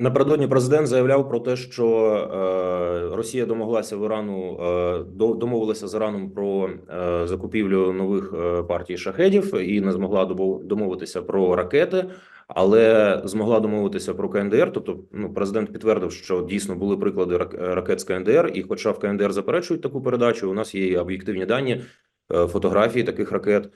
Напередодні президент заявляв про те, що е, Росія домоглася в Ірану е, до- домовилася з Іраном про е, закупівлю нових партій шахедів і не змогла домовитися про ракети, але змогла домовитися про КНДР. Тобто, ну президент підтвердив, що дійсно були приклади рак- ракет з КНДР, і хоча в КНДР заперечують таку передачу, у нас є об'єктивні дані фотографії таких ракет.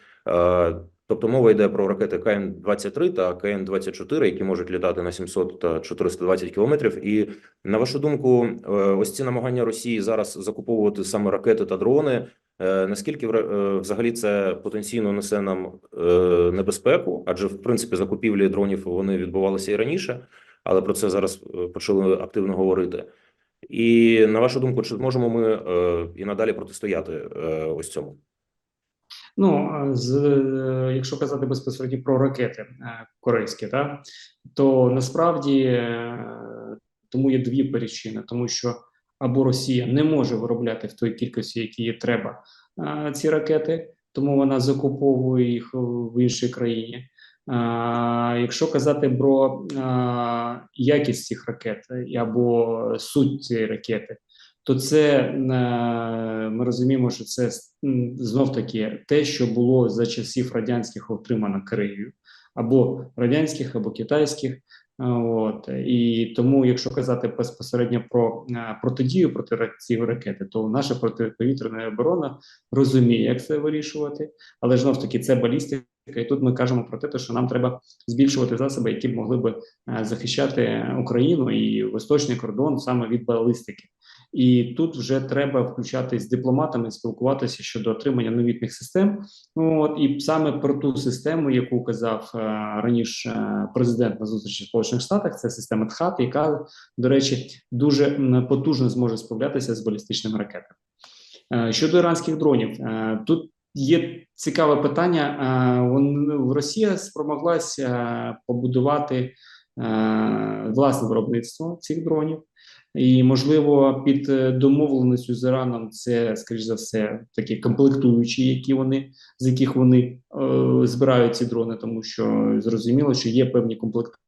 Тобто мова йде про ракети КН-23 та КН-24, які можуть літати на 700 та 420 кілометрів. І на вашу думку, е, ось ці намагання Росії зараз закуповувати саме ракети та дрони. е, Наскільки е, взагалі це потенційно несе нам небезпеку? Адже в принципі закупівлі дронів вони відбувалися і раніше, але про це зараз почали активно говорити. І на вашу думку, чи зможемо ми і надалі протистояти ось цьому? Ну, з, е, якщо казати безпосередньо про ракети е, корейські, так, то насправді е, тому є дві причини, тому що або Росія не може виробляти в той кількості, які їй треба ці ракети, тому вона закуповує їх в іншій країні. А, якщо казати про а, якість цих ракет або суть цієї ракети, то це е, ми розуміємо, що це знов таки те, що було за часів радянських отримано Кореєю, або радянських, або китайських. От і тому, якщо казати безпосередньо про е, протидію проти цієї ракети, то наша протиповітряна оборона розуміє, як це вирішувати, але знов таки це балістика. І тут ми кажемо про те, що нам треба збільшувати засоби, які б могли би е, захищати Україну і восточний кордон саме від балістики. І тут вже треба включатись з дипломатами, спілкуватися щодо отримання новітних систем. Ну, От і саме про ту систему, яку казав е, раніше е, президент на зустрічі в Сполучених Штатах, це система ТХАТ, яка, до речі, дуже потужно зможе справлятися з балістичними ракетами. Е, Щодо іранських дронів, е, тут є цікаве питання. Е, вон- Росія спромоглася е, побудувати власне виробництво цих дронів. І можливо, під е, домовленістю з Іраном це, скоріш за все, такі комплектуючі, які вони з яких вони е, збирають ці дрони, тому що зрозуміло, що є певні комплектуючі,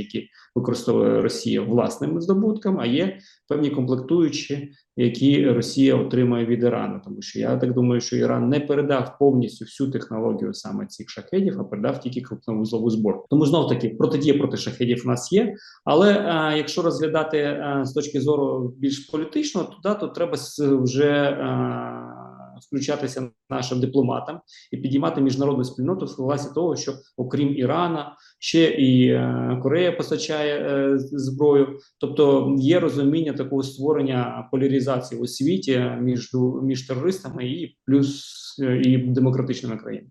які використовує Росія власними здобутками, а є певні комплектуючі, які Росія отримує від Ірану. Тому що я так думаю, що Іран не передав повністю всю технологію саме цих шахедів, а передав тільки крупновузлову зборку. Тому знов таки протидія проти шахедів у нас є. Але е, якщо розглядати е, з точки зору більш політичного, то да, то треба вже е, включатися нашим дипломатам і підіймати міжнародну спільноту в согласі того, що окрім Ірана, ще і е, Корея постачає е, зброю. Тобто є розуміння такого створення поляризації у світі між, між терористами і плюс е, і демократичними країнами.